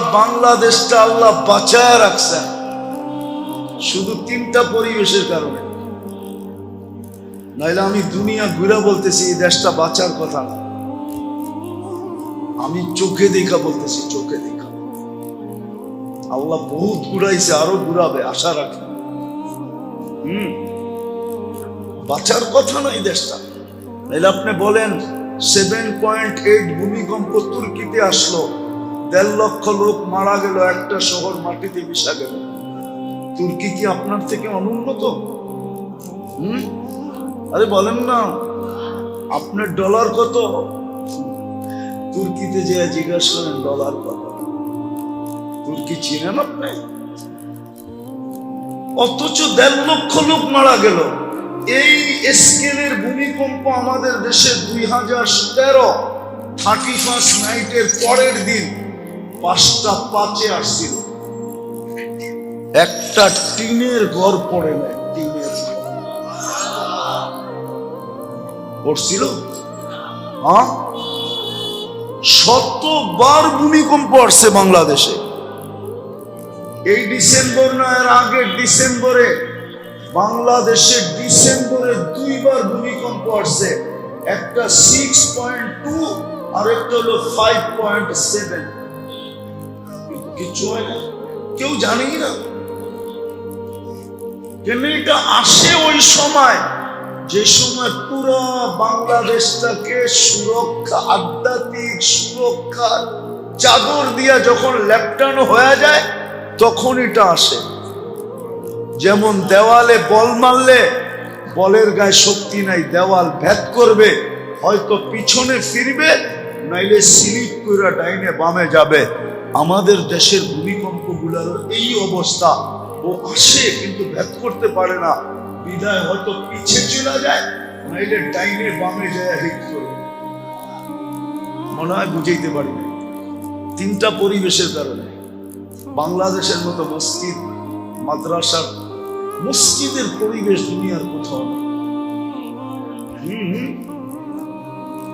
বাংলাদেশটা আল্লাহ বাঁচায় রাখছেন শুধু তিনটা পরিবেশের কারণে। নাইলে আমি দুনিয়া ঘুরে বলতেছি, এই দেশটা বাঁচার কথা না। আমি চোখে দেখা বলতেছি, চোখে দেখা। আল্লাহ বহুত ঘুরাইছে, আরও ঘুরাবে, আশা রাখি। হম। বাঁচার কথা না এই দেশটা। নাইলে আপনি বলেন সেভেন পয়েন্ট এইট ভূমিকম্প তুর্কিতে আসলো। দেড় লক্ষ লোক মারা গেল, একটা শহর মাটিতে মিশা গেল। তুর্কি কি আপনার থেকে অনুন্নত? হুম? আরে বলেন না, আপনার ডলার কত? তুর্কিতে যে জিজ্ঞাসা করেন, ডলার কত? তুর্কি চিনেন আপনি? অথচ দেড় লক্ষ লোক মারা গেল। এই স্কেলের ভূমিকম্প আমাদের দেশে দুই হাজার তেরো থার্টি ফার্স্ট নাইটের পরের দিন পাঁচটা পাঁচে আসছিল। একটা টিনের ঘর পড়ে না টিনের পড়ছিল? হ্যাঁ? শতবার ভূমিকম্প আসছে বাংলাদেশে। এই ডিসেম্বর না, এর আগের ডিসেম্বরে, বাংলাদেশে ডিসেম্বরে দুইবার ভূমিকম্প আসছে। একটা সিক্স পয়েন্ট টু আর একটা হলো ফাইভ পয়েন্ট সেভেন কিছু হয় না কেউ জানেই না। এটা আসে ওই সময়, যে সময় পুরো বাংলাদেশটাকে সুরক্ষা, আধ্যাত্মিক সুরক্ষার চাদর দিয়া যখন লেপটানো হয়ে যায় তখন এটা আসে। যেমন দেওয়ালে বল মারলে, বলের গায়ে শক্তি নাই, দেওয়াল ভেদ করবে, হয়তো পিছনে ফিরবে, নাইলে স্লিপ করে ডাইনে বামে যাবে। আমাদের দেশের ভূমিকম্পগুলোর এই অবস্থা। ও আসে কিন্তু ভেদ করতে পারে না। বিদায় হয়তো পিছে চলে যায়, নাইলে ডাইনে বামে যায় হিট করবে মনে হয় বুঝাইতে পারি না তিনটা পরিবেশের কারণে। বাংলাদেশের মতো মসজিদ, মাদ্রাসার, মসজিদের পরিবেশ দুনিয়ার কোথাও।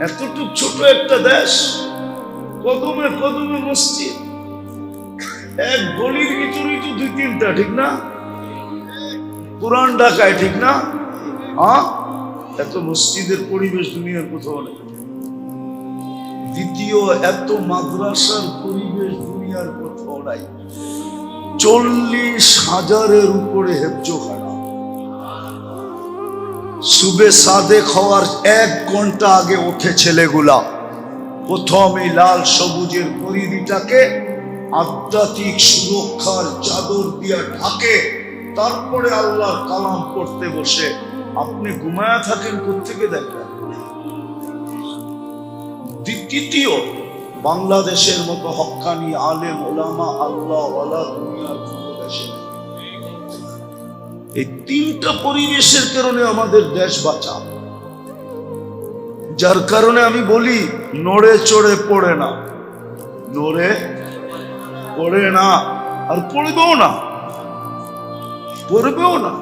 এতটুক ছোট একটা দেশ, কদমে কদমে মসজিদ। এক গলির ভিতরেই তো দুই তিনটা, ঠিক না? পুরান ঢাকায় ঠিক না? হ্যাঁ? এত মসজিদের পরিবেশ দুনিয়ার কোথাও নেই। দ্বিতীয়, এত মাদ্রাসার পরিবেশ দুনিয়ার কোথাও নাই। চল্লিশ হাজারের উপরে হেফজোখানা। সুবে সাদে খাওয়ার এক ঘণ্টা আগে ওঠে ছেলেগুলা। প্রথম এই লাল সবুজের পরিধিটাকে আধ্যাত্মিক সুরক্ষার চাদর দিয়া ঢাকে তারপরে আল্লাহর কালাম করতে বসে। আপনি ঘুমায়া থাকেন কোথেকে দেখেন? দ্বিতীয়, বাংলাদেশের মতো হক্কানি আলেম, ওলামা, আল্লাহ এই তিনটা পরিবেশের কারণে আমাদের দেশ বাঁচা। যার কারণে আমি বলি, নড়ে চড়ে পড়ে না। নড়ে পড়ে না আর করবেও না করবেও না